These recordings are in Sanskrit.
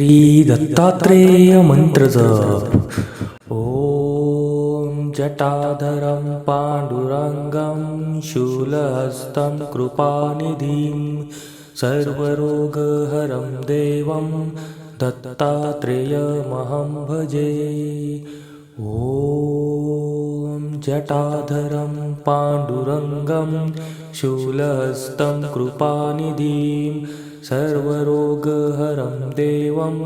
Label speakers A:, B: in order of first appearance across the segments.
A: श्रीदत्तात्रेयमन्त्रजप ॐ जटाधरं पाण्डुरङ्गं शूलहस्तं कृपानिधिं सर्वरोगहरं देवं दत्तात्रेयमहं भजे। ॐ जटाधरं पाण्डुरङ्गं शूलहस्तं कृपानिधिं सर्वरोगहरं देवं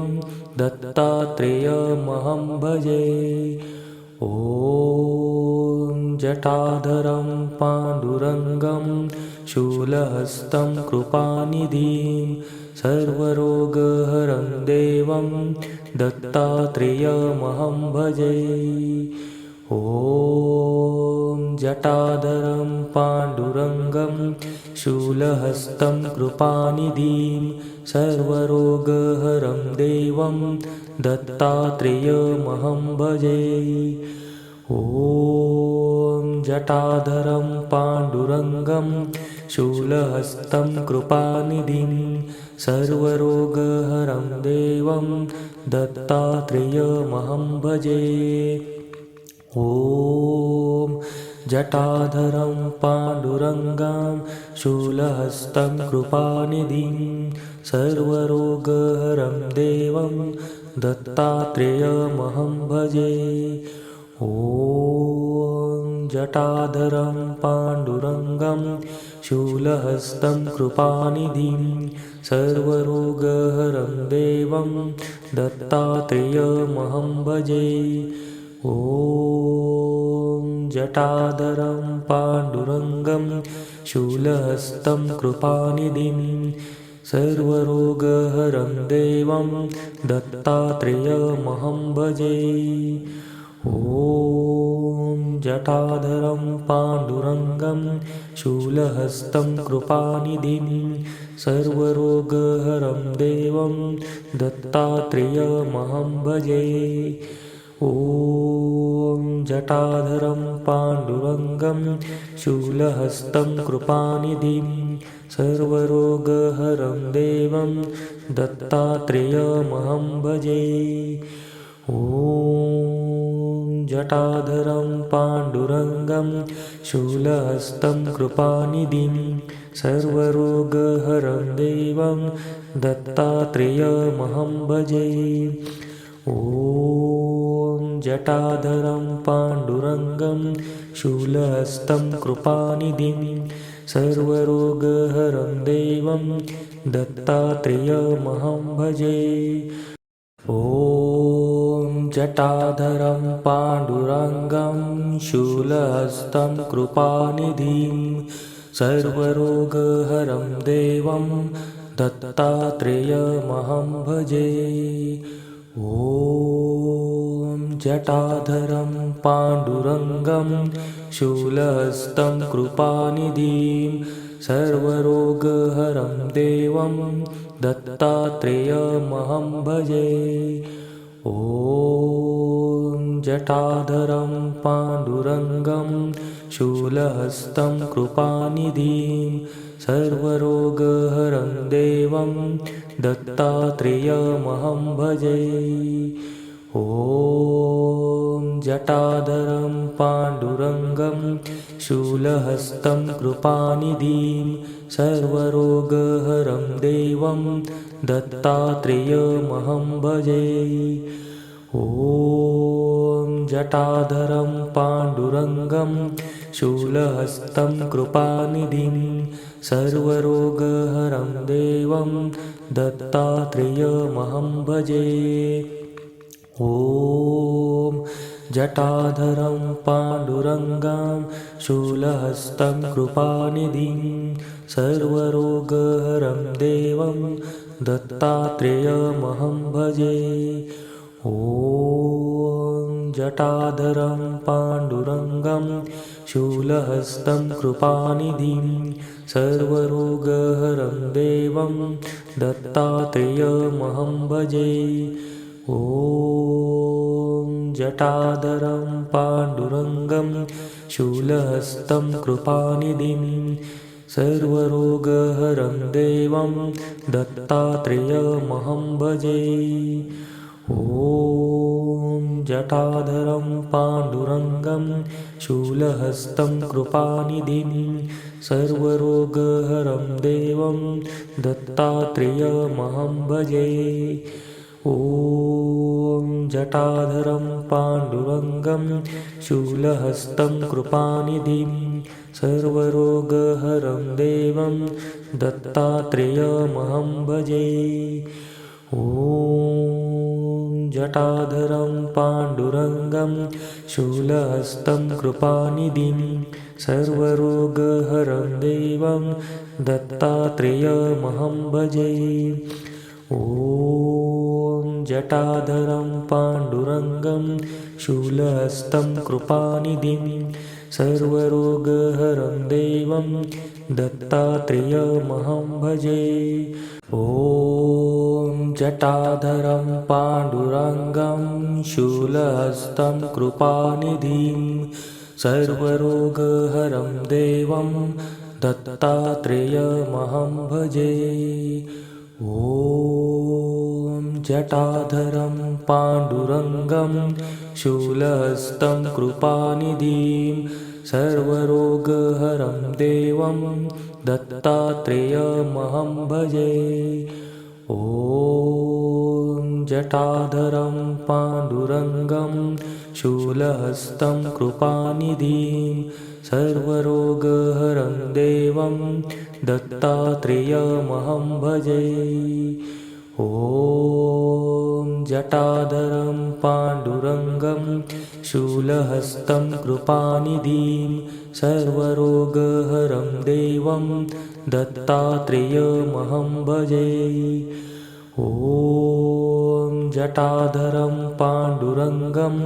A: दत्तात्रेयमहं भजे। ॐ जटाधरं पाण्डुरङ्गं शूलहस्तं कृपानिधिं सर्वरोगहरं देवं दत्तात्रेयमहं भजे। ॐ जटाधरं पाण्डुरङ्गं शूलहस्तं कृपानिधिं सर्वरोगहरं देवं दत्तात्रेयमहं भजे। ॐ जटाधरं पाण्डुरङ्गं शूलहस्तं कृपानिधिं सर्वरोगहरं देवं दत्तात्रेयमहं भजे। ॐ जटाधरं पाण्डुरङ्गां शूलहस्तं कृपानिधिं सर्वरोगहरं देवं दत्तात्रेयमहं भजे। ॐ जटाधरं पाण्डुरङ्गं शूलहस्तं कृपानिधिं सर्वरोगहरं देवं दत्तात्रेयमहं भजे। ॐ जटाधरं पाण्डुरङ्गं शूलहस्तं कृपानिधिं सर्वरोगहरं देवं दत्तात्रेयमहं भजे। ॐ जटाधरं पाण्डुरङ्गं शूलहस्तं कृपानिधिं सर्वरोगहरं देवं दत्तात्रेयमहं भजे ॐ जटाधरं पाण्डुरङ्गं शूलहस्तं कृपानिधिं सर्वरोगहरं देवं दत्तात्रेयमहं भजे। ॐ जटाधरं पाण्डुरङ्गं शूलहस्तं कृपानिधिं सर्वरोगहरं देवं दत्तात्रेयमहं भजे। ॐ जटाधरं पाण्डुरङ्गं शूलहस्तं कृपानिधिं सर्वरोगहरं देवं दत्तात्रेयमहं भजे। ॐ जटाधरं पाण्डुरङ्गं शूलहस्तं कृपानिधिं सर्वरोगहरं देवं दत्तात्रेयमहं भजे। ॐ जटाधरं पाण्डुरङ्गं शूलहस्तं कृपानिधिं सर्वरोगहरं देवं दत्तात्रेयमहं भजे। ॐ जटाधरं पाण्डुरङ्गं शूलहस्तं कृपानिधिं सर्वरोगहरं देवं दत्तात्रेयमहं भजे ॐ जटाधरं पाण्डुरङ्गं शूलहस्तं कृपानिधिं सर्वरोगहरं देवं दत्तात्रेयमहं भजे। ॐ जटाधरं पाण्डुरङ्गं शूलहस्तं कृपानिधिं सर्वरोगहरं देवं दत्तात्रेयमहं भजे ॐ जटाधरं पाण्डुरङ्गां शूलहस्तं कृपानिधिं सर्वरोगहरं देवं दत्तात्रेयमहं भजे। ॐ जटाधरं पाण्डुरङ्गं शूलहस्तं कृपानिधिं सर्वरोगहरं देवं दत्तात्रेयमहं भजे ॐ जटाधरं पाण्डुरङ्गं शूलहस्तं कृपानिधिं सर्वरोगहरं देवं दत्तात्रेयमहं भजे। ॐ जटाधरं पाण्डुरङ्गं शूलहस्तं कृपानिधिं सर्वरोगहरं देवं दत्तात्रेयमहं भजे ॐ जटाधरं पाण्डुरङ्गं शूलहस्तं कृपानिधिं सर्वरोगहरं देवं दत्तात्रेयमहं भजे। ॐ जटाधरं पाण्डुरङ्गं शूलहस्तं कृपानिधिं सर्वरोगहरं देवं दत्तात्रेयमहं भजे। ॐ जटाधरं पाण्डुरङ्गं शूलहस्तं कृपानिधिं सर्वरोगहरं देवं दत्तात्रेयमहं भजे। ॐ जटाधरं पाण्डुरङ्गं शूलहस्तं कृपानिधिं सर्वरोगहरं देवं दत्तात्रेयमहं भजे। ॐ जटाधरं पाण्डुरङ्गं शूलहस्तं कृपानिधिं सर्वरोगहरं देवं दत्तात्रेयमहं भजे। ॐ जटाधरं पाण्डुरङ्गं शूलहस्तं कृपानिधिं सर्वरोगहरं देवं दत्तात्रेयमहं भजे ॐ जटाधरं पाण्डुरङ्गं शूलहस्तं कृपानिधिं सर्वरोगहरं देवं दत्तात्रेयमहं भजे। ॐ जटाधरं पाण्डुरङ्गं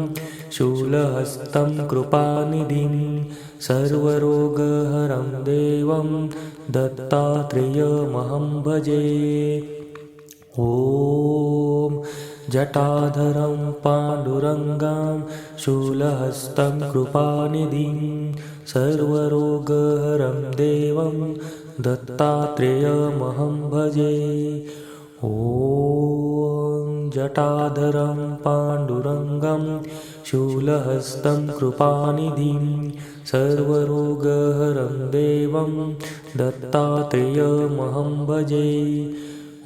A: शूलहस्तं कृपानिधिं सर्वरोगहरं देवं दत्तात्रेयमहं भजे ॐ जटाधरं पाण्डुरङ्गां शूलहस्तं कृपानिधिं सर्वरोगहरं देवं दत्तात्रेयमहं भजे। ॐ जटाधरं पाण्डुरङ्गं शूलहस्तं कृपानिधिं सर्वरोगहरं देवं दत्तात्रेयमहं भजे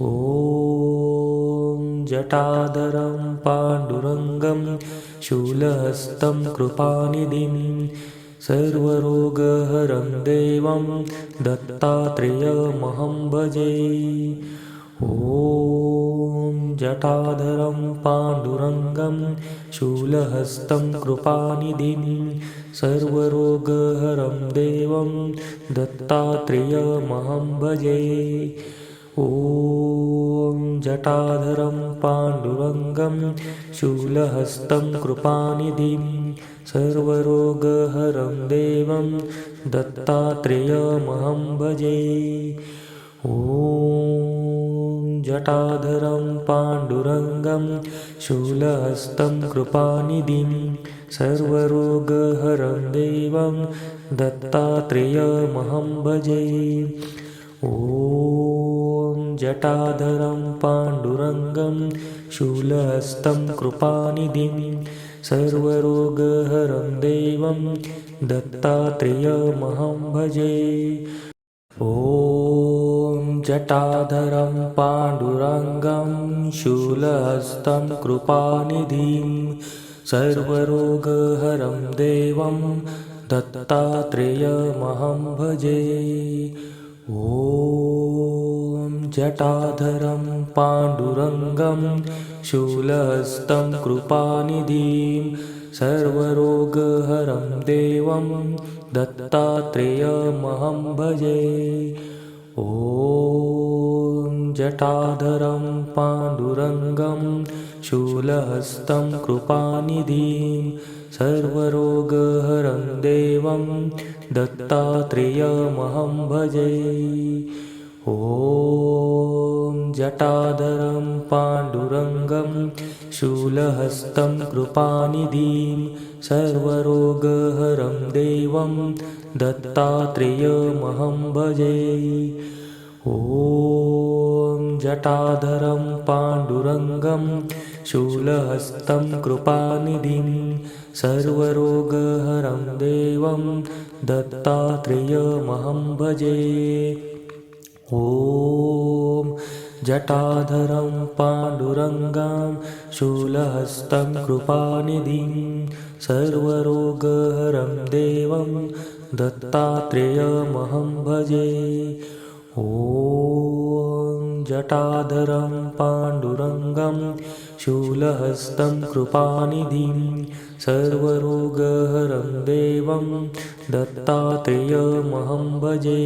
A: ॐ जटाधरं पाण्डुरङ्गं शूलहस्तं कृपानिधिं सर्वरोगहरं देवं दत्तात्रेयमहं भजे। ॐ जटाधरं पाण्डुरङ्गं शूलहस्तं कृपानिधिं सर्वरोगहरं देवं दत्तात्रेयमहं भजे ॐ जटाधरं पाण्डुरङ्गं शूलहस्तं कृपानिधिं सर्वरोगहरं देवं दत्तात्रेयमहं भजे। ॐ जटाधरं पाण्डुरङ्गं शूलहस्तं कृपानिधिं सर्वरोगहरं देवं दत्तात्रेयमहं भजे। ॐ जटाधरं पाण्डुरङ्गं शूलहस्तं कृपानिधिं सर्वरोगहरं देवं दत्तात्रेयमहं भजे। ॐ जटाधरं पाण्डुरङ्गं शूलहस्तं कृपानिधिं सर्वरोगहरं देवं दत्तात्रेयमहं भजे। ॐ जटाधरं पाण्डुरङ्गं शूलहस्तं कृपानिधिं सर्वरोगहरं देवं दत्तात्रेयमहं भजे। ॐ जटाधरं पाण्डुरङ्गं शूलहस्तं कृपानिधिं सर्वरोगहरं देवं दत्तात्रेयमहं भजे ॐ जटाधरं पाण्डुरङ्गं शूलहस्तं कृपानिधिं सर्वरोगहरं देवं दत्तात्रेयमहं भजे। ॐ जटाधरं पाण्डुरङ्गं शूलहस्तं कृपानिधिं सर्वरोगहरं देवं दत्तात्रेयमहं भजे ॐ जटाधरं पाण्डुरङ्गां शूलहस्तं कृपानिधिं सर्वरोगहरं देवं दत्तात्रेयमहं भजे। ॐ जटाधरं पाण्डुरङ्गं शूलहस्तं कृपानिधिं सर्वरोगहरं देवं दत्तात्रेयमहं भजे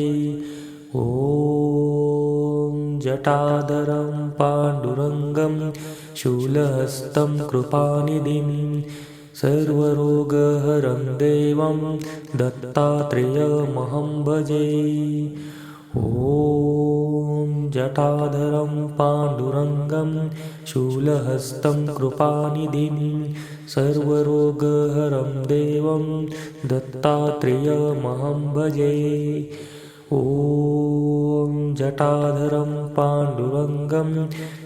A: ॐ जटाधरं पाण्डुरङ्गं शूलहस्तं कृपानिधिं सर्वरोगहरं देवं दत्तात्रेयमहं भजे। ॐ जटाधरं पाण्डुरङ्गं शूलहस्तं कृपानिधिं सर्वरोगहरं देवं दत्तात्रेयमहं भजे ॐ जटाधरं पाण्डुरङ्गं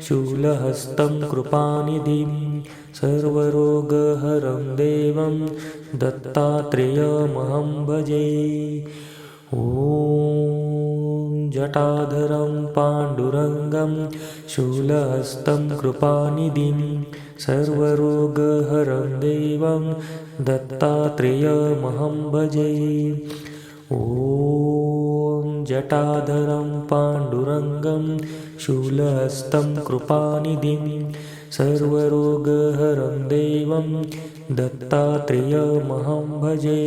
A: शूलहस्तं कृपानिधिं सर्वरोगहरं देवं दत्तात्रेयमहं भजे। ॐ जटाधरं पाण्डुरङ्गं शूलहस्तं कृपानिधिं सर्वरोगहरं देवं दत्तात्रेयमहं भजे। ॐ जटाधरं पाण्डुरङ्गं शूलहस्तं कृपानिधिं सर्वरोगहरं देवं दत्तात्रेयमहं भजे।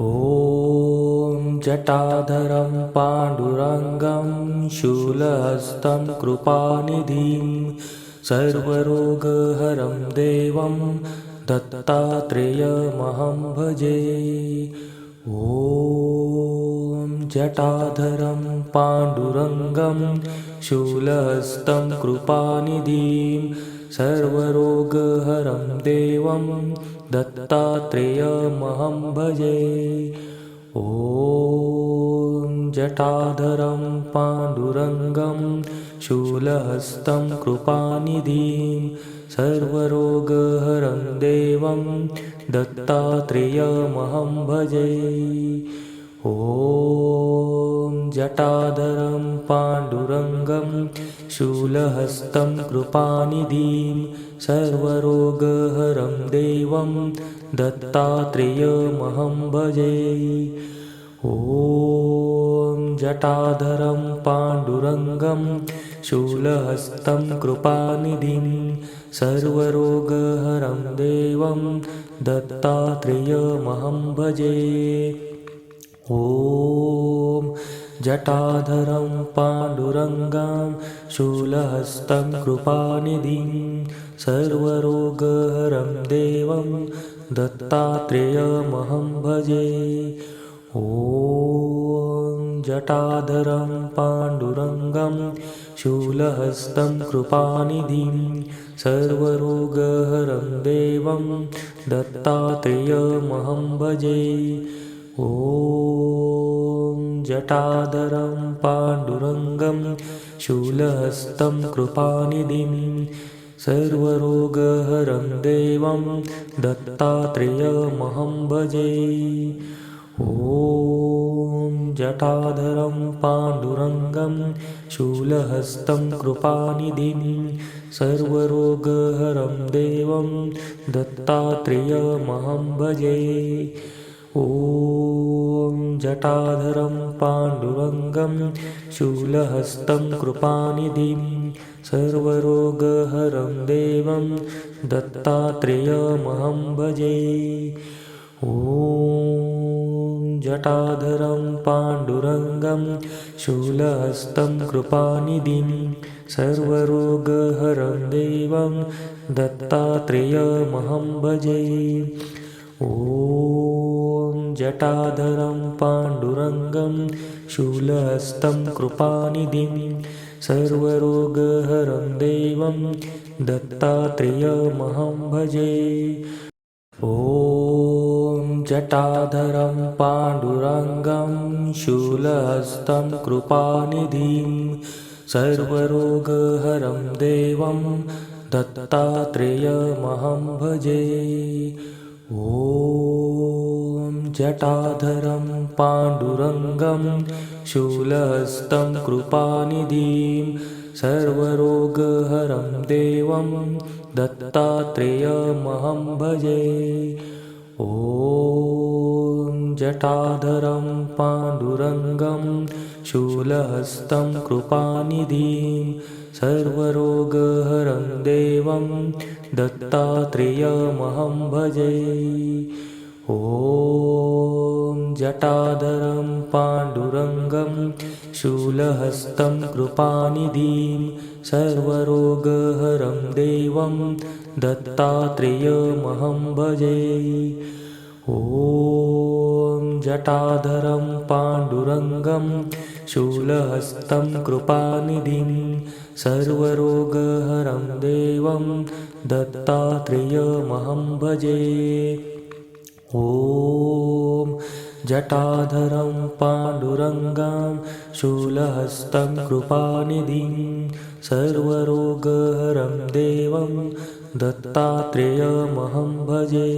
A: ॐ जटाधरं पाण्डुरङ्गं शूलहस्तं कृपानिधिं सर्वरोगहरं देवं दत्तात्रेयमहं भजे। ॐ जटाधरं पाण्डुरङ्गं शूलहस्तं कृपानिधिं सर्वरोगहरं देवं दत्तात्रेयमहं भजे। ॐ जटाधरं पाण्डुरङ्गं शूलहस्तं कृपानिधिं सर्वरोगहरं देवं दत्तात्रेयमहं भजे ॐ जटाधरं पाण्डुरङ्गं शूलहस्तं कृपानिधिं सर्वरोगहरं देवं दत्तात्रेयमहं भजे। ॐ जटाधरं पाण्डुरङ्गं शूलहस्तं कृपानिधिं सर्वरोगहरं देवं दत्तात्रेयमहं भजे ॐ जटाधरं पाण्डुरङ्गां शूलहस्तं कृपानिधिं सर्वरोगहरं देवं दत्तात्रेयमहं भजे। ॐ जटाधरं पाण्डुरङ्गं शूलहस्तं कृपानिधिं सर्वरोगहरं देवं दत्तात्रेयमहं भजे ॐ जटाधरं पाण्डुरङ्गं शूलहस्तं कृपानिधिं सर्वरोगहरं देवं दत्तात्रेयमहं भजे। ॐ जटाधरं पाण्डुरङ्गं शूलहस्तं कृपानिधिं सर्वरोगहरं देवं दत्तात्रेयमहं भजे। ॐ जटाधरं पाण्डुरङ्गं शूलहस्तं कृपानिधिं सर्वरोगहरं देवं दत्तात्रेयमहं भजे। ॐ जटाधरं पाण्डुरङ्गं शूलहस्तं कृपानिधिं सर्वरोगहरं देवं दत्तात्रेयमहं भजे। ॐ जटाधरं पाण्डुरङ्गं शूलहस्तं कृपानिधिं सर्वरोगहरं देवं दत्तात्रेयमहं भजे। ॐ जटाधरं पाण्डुरङ्गं शूलहस्तं कृपानिधिं सर्वरोगहरं देवं दत्तात्रेयमहं भजे। ॐ जटाधरं पाण्डुरङ्गं शूलहस्तं कृपानिधिं सर्वरोगहरं देवं दत्तात्रेयमहं भजे। ॐ जटाधरं पाण्डुरङ्गं शूलहस्तं कृपानिधिं सर्वरोगहरं देवं दत्तात्रेयमहं भजे ॐ जटाधरं पाण्डुरङ्गं शूलहस्तं कृपानिधिं सर्वरोगहरं देवं दत्तात्रेयमहं भजे। ॐ जटाधरं पाण्डुरङ्गं शूलहस्तं कृपानिधिं सर्वरोगहरं देवं दत्तात्रेयमहं भजे ॐ जटाधरं पाण्डुरङ्गां शूलहस्तं कृपानिधिं सर्वरोगहरं देवं दत्तात्रेयमहं भजे।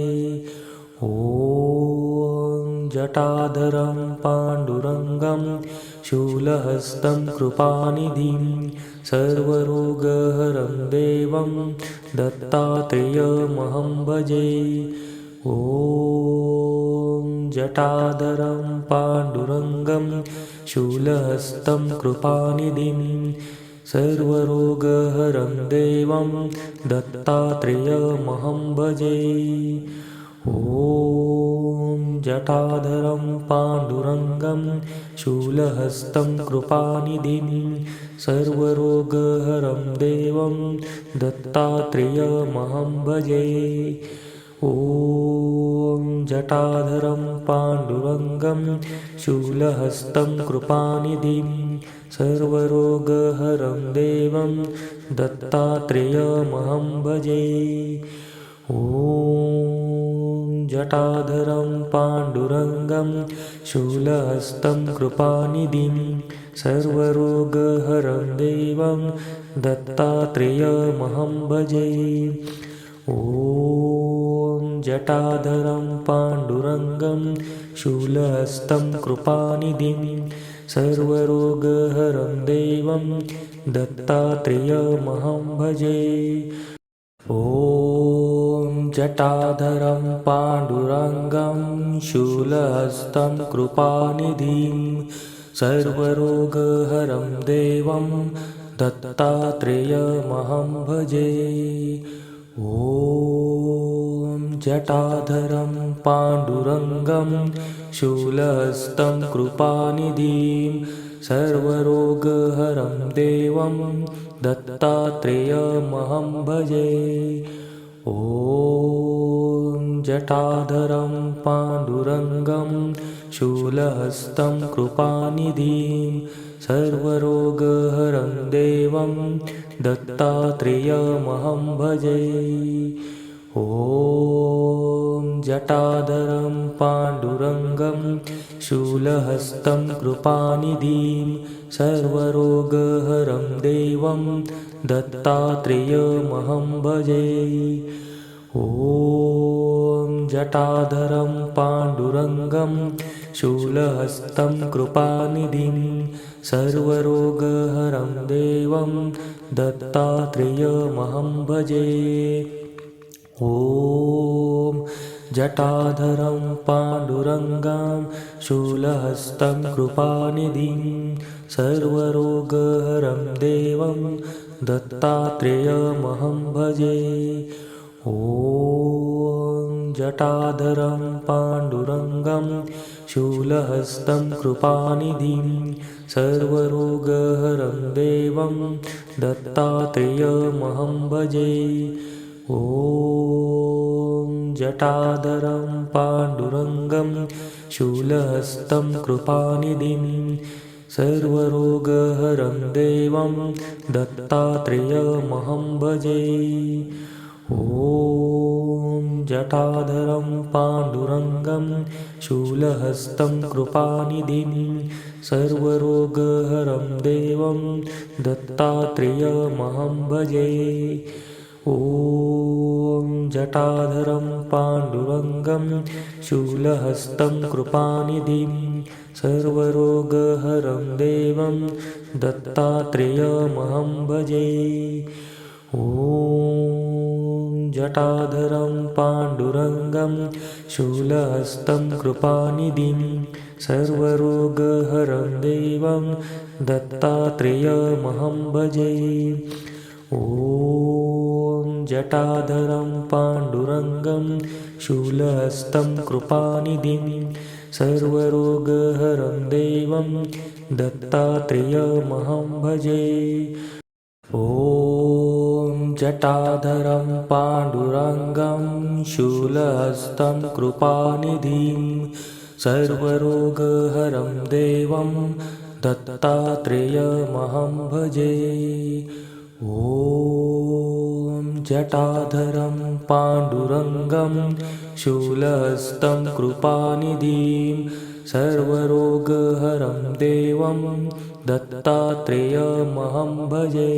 A: ॐ जटाधरं पाण्डुरङ्गं शूलहस्तं कृपानिधिं सर्वरोगहरं देवं दत्तात्रेयमहं भजे ॐ जटाधरं पाण्डुरङ्गं शूलहस्तं कृपानिधिं सर्वरोगहरं देवं दत्तात्रेयमहं भजे। ॐ जटाधरं पाण्डुरङ्गं शूलहस्तं कृपानिधिं सर्वरोगहरं देवं दत्तात्रेयमहं भजे ॐ जटाधरं पाण्डुरङ्गं शूलहस्तं कृपानिधिं सर्वरोगहरं देवं दत्तात्रेयमहं भजे। ॐ जटाधरं पाण्डुरङ्गं शूलहस्तं कृपानिधिं सर्वरोगहरं देवं दत्तात्रेयमहं भजे। ॐ जटाधरं पाण्डुरङ्गं शूलहस्तं कृपानिधिं सर्वरोगहरं देवं दत्तात्रेयमहं भजे। ॐ जटाधरं पाण्डुरङ्गं शूलहस्तं कृपानिधिं सर्वरोगहरं देवं दत्तात्रेयमहं भजे। ॐ जटाधरं पाण्डुरङ्गं शूलहस्तं कृपानिधिं सर्वरोगहरं देवं दत्तात्रेयमहं भजे। ॐ जटाधरं पाण्डुरङ्गं शूलहस्तं कृपानिधिं सर्वरोगहरं देवं दत्तात्रेयमहं भजे। ॐ जटाधरं पाण्डुरङ्गं शूलहस्तं कृपानिधिं सर्वरोगहरं देवं दत्तात्रेयमहं भजे। ॐ जटाधरं पाण्डुरङ्गं शूलहस्तं कृपानिधिं सर्वरोगहरं देवं दत्तात्रेयमहं भजे। ॐ जटाधरं पाण्डुरङ्गां शूलहस्तं कृपानिधिं सर्वरोगहरं देवं दत्तात्रेयमहं भजे। ॐ जटाधरं पाण्डुरङ्गं शूलहस्तं कृपानिधिं सर्वरोगहरं देवं दत्तात्रेयमहं भजे। ॐ जटाधरं पाण्डुरङ्गं शूलहस्तं कृपानिधिं सर्वरोगहरं देवं दत्तात्रेयमहं भजे। ॐ जटाधरं पाण्डुरङ्गं शूलहस्तं कृपानिधिं सर्वरोगहरं देवं दत्तात्रेयमहं भजे ॐ जटाधरं पाण्डुरङ्गं शूलहस्तं कृपानिधिं सर्वरोगहरं देवं दत्तात्रेयमहं भजे। ॐ जटाधरं पाण्डुरङ्गं शूलहस्तं कृपानिधिं सर्वरोगहरं देवं दत्तात्रेयमहं भजे। ॐ जटाधरं पाण्डुरङ्गं शूलहस्तं कृपानिधिं सर्वरोगहरं देवं दत्तात्रेयमहं भजे ॐ जटाधरं पाण्डुरङ्गं शूलहस्तं कृपानिधिं सर्वरोगहरं देवं दत्तात्रेयमहं भजे ॐ जटाधरं पाण्डुरङ्गं शूलहस्तं कृपानिधिं सर्वरोगहरं देवं दत्तात्रेयमहं भजे।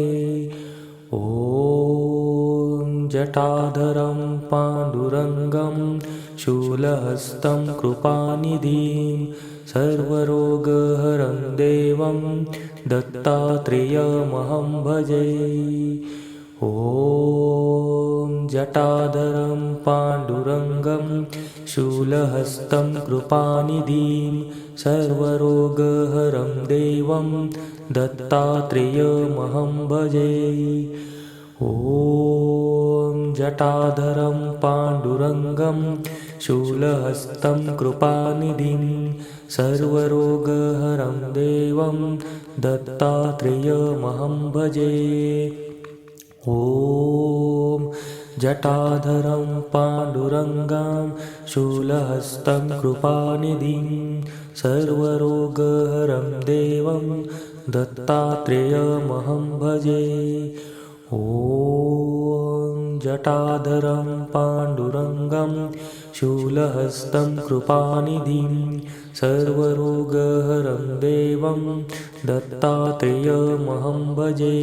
A: ॐ जटाधरं पाण्डुरङ्गं शूलहस्तं कृपानिधिं सर्वरोगहरं देवं दत्तात्रेयमहं भजे ॐ जटाधरं पाण्डुरङ्गं शूलहस्तं कृपानिधिं सर्वरोगहरं देवं दत्तात्रेयमहं भजे। ॐ जटाधरं पाण्डुरङ्गं शूलहस्तं कृपानिधिं सर्वरोगहरं देवं दत्तात्रेयमहं भजे ॐ जटाधरं पाण्डुरङ्गां शूलहस्तं कृपानिधिं सर्वरोगहरं देवं दत्तात्रेयमहं भजे। ॐ जटाधरं पाण्डुरङ्गं शूलहस्तं कृपानिधिं सर्वरोगहरं देवं दत्तात्रेयमहं भजे।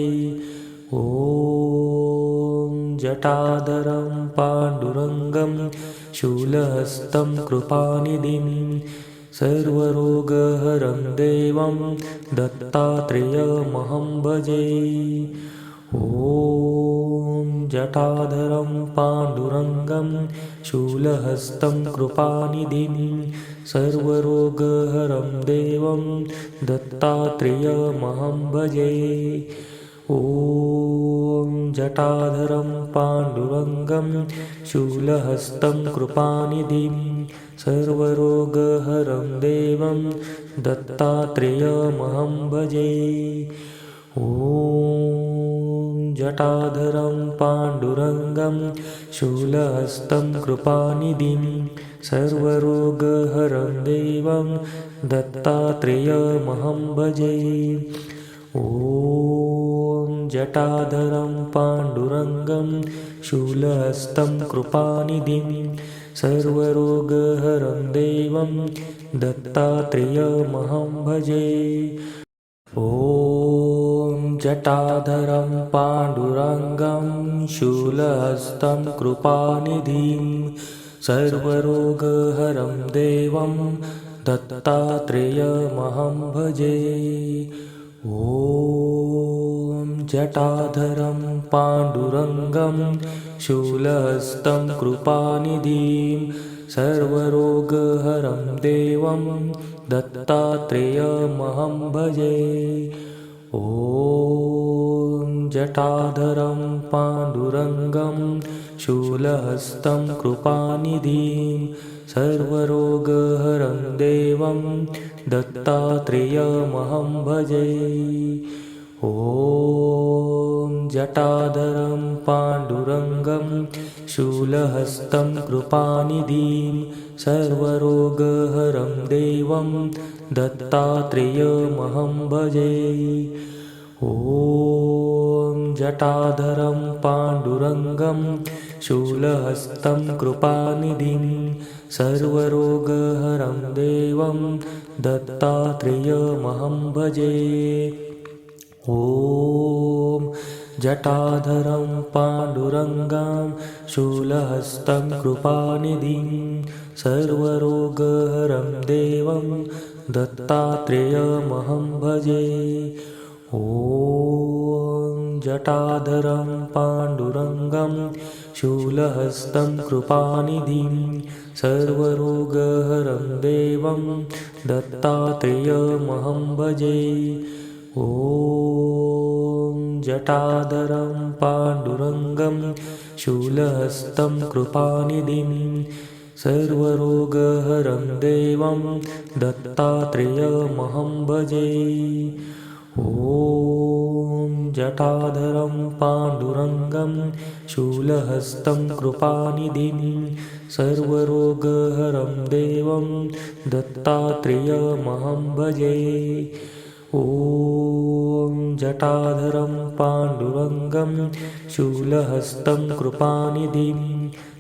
A: ॐ जटाधरं पाण्डुरङ्गं शूलहस्तं कृपानिधिं सर्वरोगहरं देवं दत्तात्रेयमहं भजे। ॐ जटाधरं पाण्डुरङ्गं शूलहस्तं कृपानिधिं सर्वरोगहरं देवं दत्तात्रेयमहं भजे ॐ जटाधरं पाण्डुरङ्गं शूलहस्तं कृपानिधिं सर्वरोगहरं देवं दत्तात्रेयमहं भजे। ॐ जटाधरं पाण्डुरङ्गं शूलहस्तं कृपानिधिं सर्वरोगहरं देवं दत्तात्रेयमहं भजे। ॐ जटाधरं पाण्डुरङ्गं शूलहस्तं कृपानिधिं सर्वरोगहरं देवं दत्तात्रेयमहं भजे। ॐ जटाधरं पाण्डुरङ्गं शूलहस्तं कृपानिधिं सर्वरोगहरं देवं दत्तात्रेयमहं भजे। ॐ जटाधरं पाण्डुरङ्गं शूलहस्तं कृपानिधिं सर्वरोगहरं देवं दत्तात्रेयमहं भजे। ॐ जटाधरं पाण्डुरङ्गं शूलहस्तं कृपानिधिं सर्वरोगहरं देवं दत्तात्रेयमहं भजे ॐ जटाधरं पाण्डुरङ्गं शूलहस्तं कृपानिधिं सर्वरोगहरं देवं दत्तात्रेयमहं भजे। ॐ जटाधरं पाण्डुरङ्गं शूलहस्तं कृपानिधिं सर्वरोगहरं देवं दत्तात्रेयमहं भजे ॐ जटाधरं पाण्डुरङ्गां शूलहस्तं कृपानिधिं सर्वरोगहरं देवं दत्तात्रेयमहं भजे। ॐ जटाधरं पाण्डुरङ्गं शूलहस्तं कृपानिधिं सर्वरोगहरं देवं दत्तात्रेयमहं भजे ॐ जटाधरं पाण्डुरङ्गं शूलहस्तं कृपानिधिं सर्वरोगहरं देवं दत्तात्रेयमहं भजे। ॐ जटाधरं पाण्डुरङ्गं शूलहस्तं कृपानिधिं सर्वरोगहरं देवं दत्तात्रेयमहं भजे ॐ जटाधरं पाण्डुरङ्गं शूलहस्तं कृपानिधिं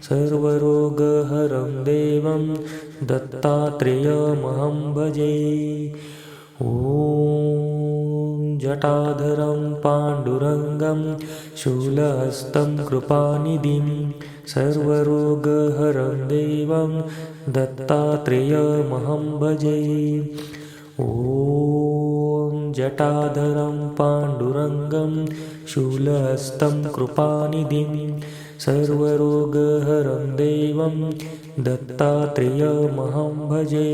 A: सर्वरोगहरं देवं दत्तात्रेयमहं भजे। ॐ जटाधरं पाण्डुरङ्गं शूलहस्तं कृपानिधिं सर्वरोगहरं देवं दत्तात्रेयमहं भजे। ॐ जटाधरं पाण्डुरङ्गं शूलहस्तं कृपानिधिं सर्वरोगहरं देवं दत्तात्रेयमहं भजे